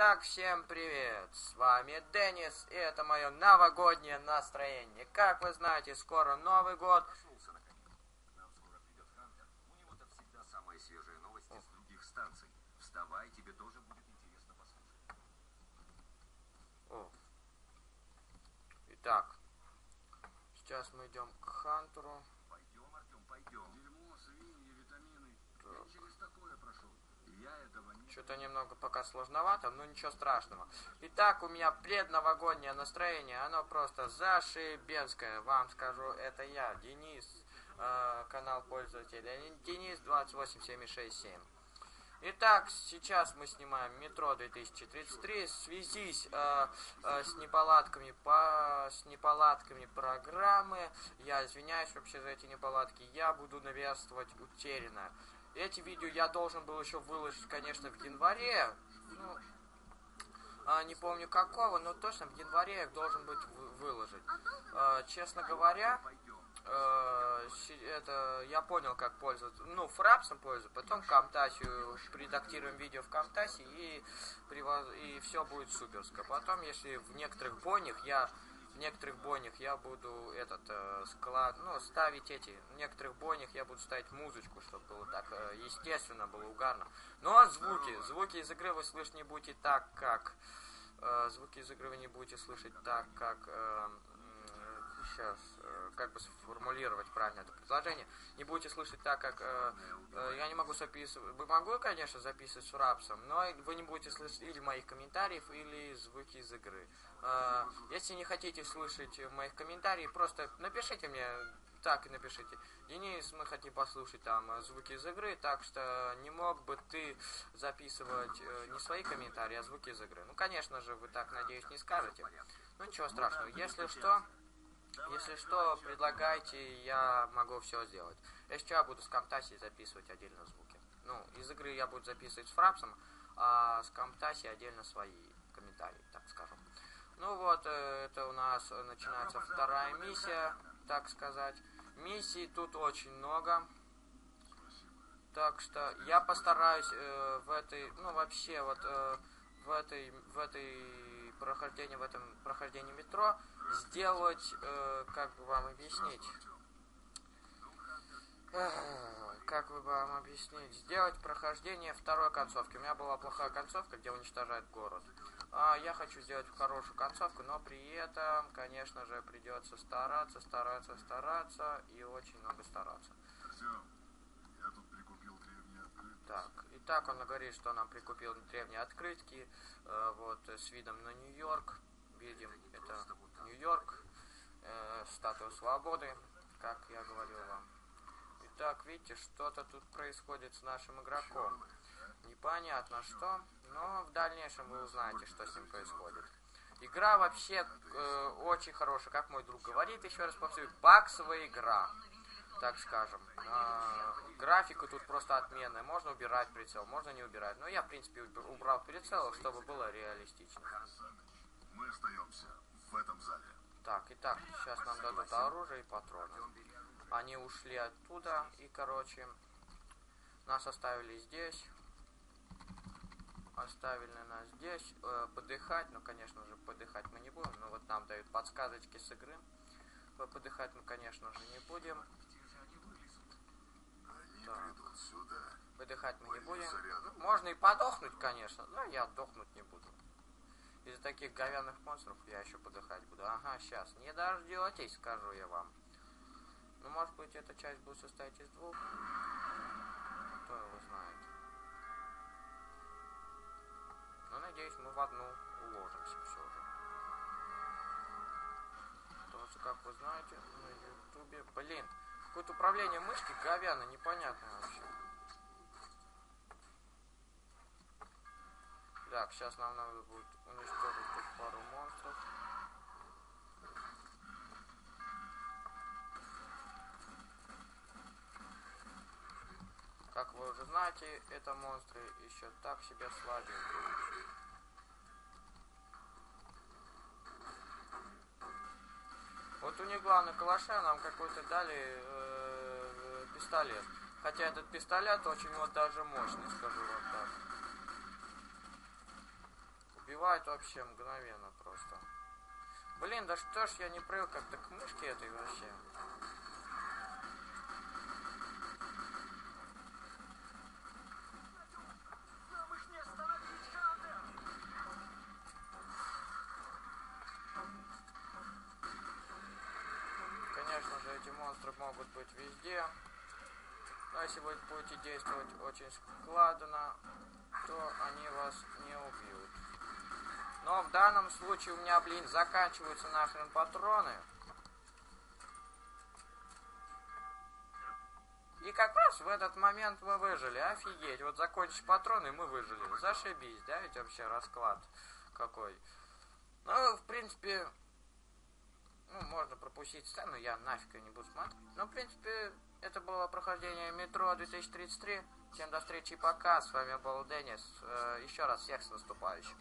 Итак, всем привет! С вами Деннис, и это мое новогоднее настроение. Как вы знаете, скоро Новый год. Проснулся наконец. Нам скоро придет Хантер. У него-то всегда самые свежие новости с других станций. Вставай, тебе тоже будет интересно послушать. О. Итак, сейчас мы идем к Хантеру. Пойдем, Артем, пойдем. Дерьмо, свиньи, витамины. Я через такое прошел. Что-то немного пока сложновато, но ничего страшного. Итак, у меня предновогоднее настроение, оно просто зашибенское. Вам скажу, это я, Денис, э, канал пользователя Денис 28767. Итак, сейчас мы снимаем метро 2033. Связись э, э, с неполадками по с неполадками программы. Я извиняюсь вообще за эти неполадки. Я буду наверстывать утерянное. Эти видео я должен был еще выложить, конечно, в январе. Ну, а, не помню какого, но точно в январе я их должен быть вы- выложить. А, честно говоря, щи- это я понял, как пользоваться. Ну, фрапсом пользуюсь, потом Камтасию редактируем видео в Камтасе и и все будет суперско. Потом, если в некоторых бойнях я некоторых бойнях я буду этот э, склад, ну, ставить эти, в некоторых бойнях я буду ставить музычку, чтобы было так э, естественно, было угарно. Но звуки, звуки из игры вы слышать не будете так, как э, звуки из игры вы не будете слышать так, как сейчас, как бы сформулировать правильно это предложение, не будете слышать так, как э, э, я не могу записывать, могу, конечно, записывать с рапсом, но вы не будете слышать или моих комментариев, или звуки из игры. Э, если не хотите слышать моих комментариев, просто напишите мне так и напишите. Денис, мы хотим послушать там э, звуки из игры, так что не мог бы ты записывать э, не свои комментарии, а звуки из игры. Ну, конечно же, вы так, надеюсь, не скажете. Ну, ничего страшного. Если что, если что, предлагайте, я могу все сделать. Если что, я буду с Камтаси записывать отдельно звуки. Ну, из игры я буду записывать с Фрапсом, а с Камтаси отдельно свои комментарии, так скажем. Ну вот, э, это у нас начинается вторая миссия, так сказать. Миссий тут очень много. Так что я постараюсь э, в этой, ну вообще вот э, в этой, в этой прохождении, в этом прохождении метро сделать, э, как бы вам объяснить, как бы вам объяснить, сделать прохождение второй концовки. У меня была плохая концовка, где уничтожают город. А я хочу сделать хорошую концовку, но при этом, конечно же, придется стараться, стараться, стараться и очень много стараться. Древние открытки. Так, он говорит, что нам прикупил древние открытки, э, вот, э, с видом на Нью-Йорк. Видим, это Нью-Йорк, э, статуя свободы, как я говорил вам. Итак, видите, что-то тут происходит с нашим игроком. Непонятно что, но в дальнейшем вы узнаете, что с ним происходит. Игра вообще э, очень хорошая, как мой друг говорит, еще раз повторю, баксовая игра, так скажем. А, графика тут просто отменная, можно убирать прицел, можно не убирать. Но я, в принципе, уб- убрал прицел, чтобы было реалистично. Мы остаемся в этом зале. Так, итак, сейчас нам дадут оружие и патроны. Они ушли оттуда и, короче, нас оставили здесь. Оставили нас здесь. Э, подыхать, ну, конечно же, подыхать мы не будем. Но вот нам дают подсказочки с игры. Э, Подыхать мы, конечно же, не будем. Где же они вылезут? Они Так. Выдыхать мы не будем. Можно и подохнуть, конечно, но я дохнуть не буду. Из-за таких говяных монстров я еще подыхать буду. Ага, сейчас. Не дождетесь, скажу я вам. Ну, может быть, эта часть будет состоять из двух. Кто его знает. Но, надеюсь, мы в одну уложимся все же. Потому что, как вы знаете, на ютубе... Блин, какое-то управление мышки говяно, непонятно вообще. Так, сейчас нам надо будет уничтожить тут пару монстров. Как вы уже знаете, это монстры еще так себе слабенькие. Вот у них главное калаша нам какой-то дали э, пистолет. Хотя этот пистолет очень вот даже мощный, скажу вам так. убивает вообще мгновенно просто. Блин, да что ж я не привык как-то к мышке этой вообще. Нам их не остановить, Хантер! Конечно же, эти монстры могут быть везде. Но если вы будете действовать очень складно, то они вас не убьют. Но в данном случае у меня, блин, заканчиваются нахрен патроны. И как раз в этот момент мы выжили. Офигеть. Вот закончишь патроны, мы выжили. Зашибись, да, ведь вообще расклад какой. Ну, в принципе, ну, можно пропустить сцену, я нафиг ее не буду смотреть. Ну, в принципе, это было прохождение метро 2033. Всем до встречи и пока. С вами был Денис. Э, Еще раз всех с наступающим.